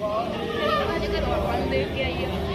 ਅੱਜ ਘਰੋਂ ਆਪਾਂ ਨੂੰ ਦੇਖ ਕੇ ਆਈ ਆ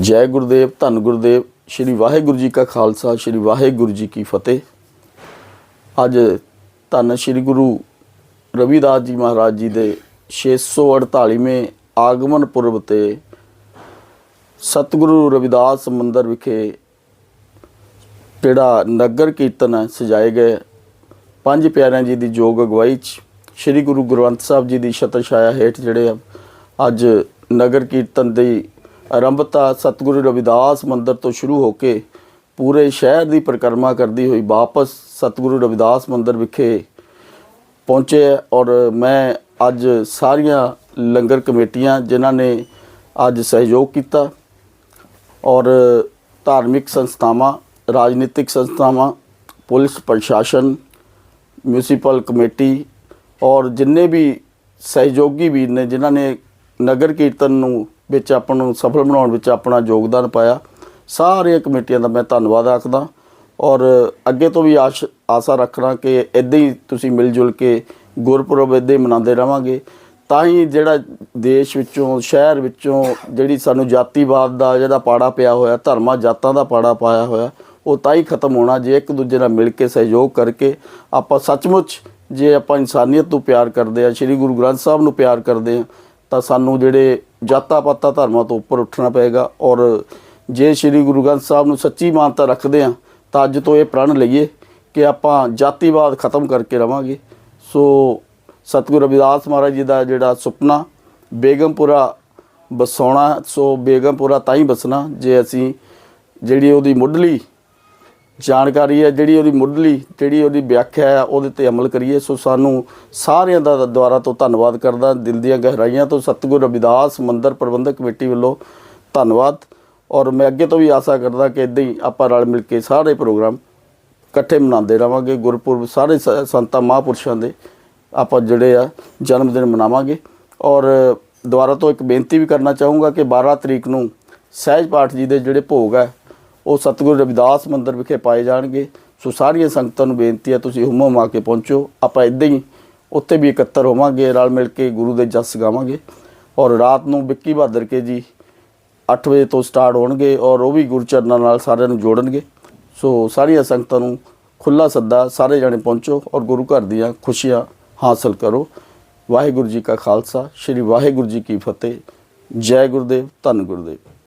ਜੈ ਗੁਰਦੇਵ, ਧੰਨ ਗੁਰਦੇਵ, ਸ੍ਰੀ ਵਾਹਿਗੁਰੂ ਜੀ ਕਾ ਖਾਲਸਾ, ਸ੍ਰੀ ਵਾਹਿਗੁਰੂ ਜੀ ਕੀ ਫਤਿਹ। ਅੱਜ ਧੰਨ ਸ੍ਰੀ ਗੁਰੂ ਰਵਿਦਾਸ ਜੀ ਮਹਾਰਾਜ ਜੀ ਦੇ 648ਵੇਂ ਆਗਮਨ ਪੁਰਬ ਤੇ ਸਤਿਗੁਰੂ ਰਵਿਦਾਸ ਮੰਦਰ ਵਿਖੇ ਜਿਹੜਾ ਨਗਰ ਕੀਰਤਨ ਹੈ ਸਜਾਏ ਗਏ। ਪੰਜ ਪਿਆਰਿਆਂ ਜੀ ਦੀ ਜੋਗ ਅਗਵਾਈ ਚ ਸ੍ਰੀ ਗੁਰੂ ਗ੍ਰੰਥ ਸਾਹਿਬ ਜੀ ਦੀ ਛਤਰ ਛਾਇਆ ਹੇਠ ਜਿਹੜੇ ਆ, ਅੱਜ ਨਗਰ ਕੀਰਤਨ ਦੀ ਆਰੰਭਤਾ ਸਤਿਗੁਰੂ ਰਵਿਦਾਸ ਮੰਦਰ ਤੋਂ ਸ਼ੁਰੂ ਹੋ ਕੇ ਪੂਰੇ ਸ਼ਹਿਰ ਦੀ ਪਰਿਕਰਮਾ ਕਰਦੀ ਹੋਈ ਵਾਪਸ ਸਤਿਗੁਰੂ ਰਵਿਦਾਸ ਮੰਦਰ ਵਿਖੇ ਪਹੁੰਚੇ ਹੈ ਔਰ ਮੈਂ ਅੱਜ ਸਾਰੀਆਂ ਲੰਗਰ ਕਮੇਟੀਆਂ ਜਿਨ੍ਹਾਂ ਨੇ ਅੱਜ ਸਹਿਯੋਗ ਕੀਤਾ ਔਰ ਧਾਰਮਿਕ ਸੰਸਥਾਵਾਂ ਰਾਜਨੀਤਿਕ ਸੰਸਥਾਵਾਂ, ਪੁਲਿਸ ਪ੍ਰਸ਼ਾਸਨ ਮਿਊਨਿਸਪਲ ਕਮੇਟੀ ਔਰ ਜਿੰਨੇ ਵੀ ਸਹਿਯੋਗੀ ਵੀਰ ਨੇ, ਜਿਨ੍ਹਾਂ ਨੇ ਨਗਰ ਕੀਰਤਨ ਨੂੰ ਵਿੱਚ ਆਪਾਂ ਨੂੰ ਸਫਲ ਬਣਾਉਣ ਵਿੱਚ ਆਪਣਾ ਯੋਗਦਾਨ ਪਾਇਆ, ਸਾਰੀਆਂ ਕਮੇਟੀਆਂ ਦਾ ਮੈਂ ਧੰਨਵਾਦ ਆਖਦਾ ਔਰ ਅੱਗੇ ਤੋਂ ਵੀ ਆਸ਼, ਆਸਾ ਰੱਖਣਾ ਕਿ ਇਦਾਂ ਹੀ ਤੁਸੀਂ ਮਿਲ ਜੁਲ ਕੇ ਗੁਰਪੁਰਬ ਇਦਾਂ ਹੀ ਮਨਾਉਂਦੇ ਰਵਾਂਗੇ। ਤਾਂ ਹੀ ਜਿਹੜਾ ਦੇਸ਼ ਵਿੱਚੋਂ, ਸ਼ਹਿਰ ਵਿੱਚੋਂ ਜਿਹੜੀ ਸਾਨੂੰ ਜਾਤੀਵਾਦ ਦਾ ਜਿਹੜਾ ਪਾੜਾ ਪਿਆ ਹੋਇਆ, ਧਰਮਾਂ, ਜਾਤਾਂ ਦਾ ਪਾੜਾ ਪਾਇਆ ਹੋਇਆ ਉਹ ਤਾਂ ਹੀ ਖਤਮ ਹੋਣਾ, ਜੇ ਇੱਕ ਦੂਜੇ ਨਾਲ ਮਿਲ ਕੇ ਸਹਿਯੋਗ ਕਰਕੇ ਆਪਾਂ ਸੱਚਮੁੱਚ ਜੇ ਆਪਾਂ ਇਨਸਾਨੀਅਤ ਨੂੰ ਪਿਆਰ ਕਰਦੇ ਆ ਸ੍ਰੀ ਗੁਰੂ ਗ੍ਰੰਥ ਸਾਹਿਬ ਨੂੰ ਪਿਆਰ ਕਰਦੇ ਆ ਤਾਂ ਸਾਨੂੰ ਜਿਹੜੇ ਜਾਤਾਂ ਪਾਤਾਂ ਧਰਮਾਂ ਤੋਂ ਉੱਪਰ ਉੱਠਣਾ ਪਏਗਾ ਔਰ ਜੇ ਸ੍ਰੀ ਗੁਰੂ ਗ੍ਰੰਥ ਸਾਹਿਬ ਨੂੰ ਸੱਚੀ ਮਾਨਤਾ ਰੱਖਦੇ ਆ ਤਾਂ ਅੱਜ ਤੋਂ ਇਹ ਪ੍ਰਣ ਲਈਏ ਕਿ ਆਪਾਂ ਜਾਤੀਵਾਦ ਖਤਮ ਕਰਕੇ ਰਵਾਂਗੇ। ਸੋ ਸਤਿਗੁਰੂ ਰਵਿਦਾਸ ਮਹਾਰਾਜ ਜੀ ਦਾ ਜਿਹੜਾ ਸੁਪਨਾ, ਬੇਗਮਪੁਰਾ ਬਸਾਉਣਾ, ਸੋ ਬੇਗਮਪੁਰਾ ਤਾਂ ਹੀ ਬਸਣਾ, ਜੇ ਅਸੀਂ ਜਿਹੜੀ ਉਹਦੀ ਮੁੱਢਲੀ ਜਾਣਕਾਰੀ ਹੈ, ਜਿਹੜੀ ਉਹਦੀ ਮੁੱਢਲੀ, ਜਿਹੜੀ ਉਹਦੀ ਵਿਆਖਿਆ ਹੈ, ਉਹਦੇ ਤੇ ਅਮਲ ਕਰੀਏ। ਸੋ ਸਾਨੂੰ ਸਾਰਿਆਂ ਦਾ ਦੁਆਰਾ ਤੋਂ ਧੰਨਵਾਦ ਕਰਦਾ। ਦਿਲ ਦੀਆਂ ਗਹਿਰਾਈਆਂ ਤੋਂ ਸਤਿਗੁਰ ਰਵਿਦਾਸ ਮੰਦਰ ਪ੍ਰਬੰਧਕ ਕਮੇਟੀ ਵੱਲੋਂ ਧੰਨਵਾਦ। ਔਰ ਮੈਂ ਅੱਗੇ ਤੋਂ ਵੀ ਆਸਾ ਕਰਦਾ ਕਿ ਇਦਾਂ ਹੀ ਆਪਾਂ ਰਲ ਮਿਲ ਕੇ ਸਾਰੇ ਪ੍ਰੋਗਰਾਮ ਇਕੱਠੇ ਮਨਾਉਂਦੇ ਰਵਾਂਗੇ। ਗੁਰਪੁਰਬ ਸਾਰੇ ਸ- ਸੰਤਾਂ, ਮਹਾਂਪੁਰਸ਼ਾਂ ਦੇ ਆਪਾਂ ਜਿਹੜੇ ਆ ਜਨਮ ਦਿਨ ਮਨਾਵਾਂਗੇ। ਔਰ ਦੁਬਾਰਾ ਤੋਂ ਇੱਕ ਬੇਨਤੀ ਵੀ ਕਰਨਾ ਚਾਹੂੰਗਾ ਕਿ 12 ਤਰੀਕ ਨੂੰ ਸਹਿਜ ਪਾਠ ਜੀ ਦੇ ਜਿਹੜੇ ਭੋਗ ਹੈ ਉਹ ਸਤਿਗੁਰੂ ਰਵਿਦਾਸ ਮੰਦਿਰ ਵਿਖੇ ਪਾਏ ਜਾਣਗੇ। ਸੋ ਸਾਰੀਆਂ ਸੰਗਤਾਂ ਨੂੰ ਬੇਨਤੀ ਹੈ, ਤੁਸੀਂ ਹੁਮਮ ਆ ਕੇ ਪਹੁੰਚੋ। ਆਪਾਂ ਇਦਾਂ ਹੀ ਉੱਥੇ ਵੀ ਇਕੱਤਰ ਹੋਵਾਂਗੇ, ਰਲ ਮਿਲ ਕੇ ਗੁਰੂ ਦੇ ਜਸ ਗਾਵਾਂਗੇ। ਔਰ ਰਾਤ ਨੂੰ ਵਿੱਕੀ ਬਹਾਦਰ ਕੇ ਜੀ 8 ਵਜੇ ਤੋਂ ਸਟਾਰਟ ਹੋਣਗੇ ਔਰ ਉਹ ਵੀ ਗੁਰਚਰਨਾਂ ਨਾਲ ਸਾਰਿਆਂ ਨੂੰ ਜੋੜਨਗੇ। ਸੋ ਸਾਰੀਆਂ ਸੰਗਤਾਂ ਨੂੰ ਖੁੱਲਾ ਸੱਦਾ, ਸਾਰੇ ਜਣੇ ਪਹੁੰਚੋ ਔਰ ਗੁਰੂ ਘਰ ਦੀਆਂ ਖੁਸ਼ੀਆਂ ਹਾਸਲ ਕਰੋ। ਵਾਹਿਗੁਰੂ ਜੀ ਕਾ ਖਾਲਸਾ, ਸ੍ਰੀ ਵਾਹਿਗੁਰੂ ਜੀ ਕੀ ਫਤਿਹ। ਜੈ ਗੁਰਦੇਵ, ਧੰਨ ਗੁਰਦੇਵ।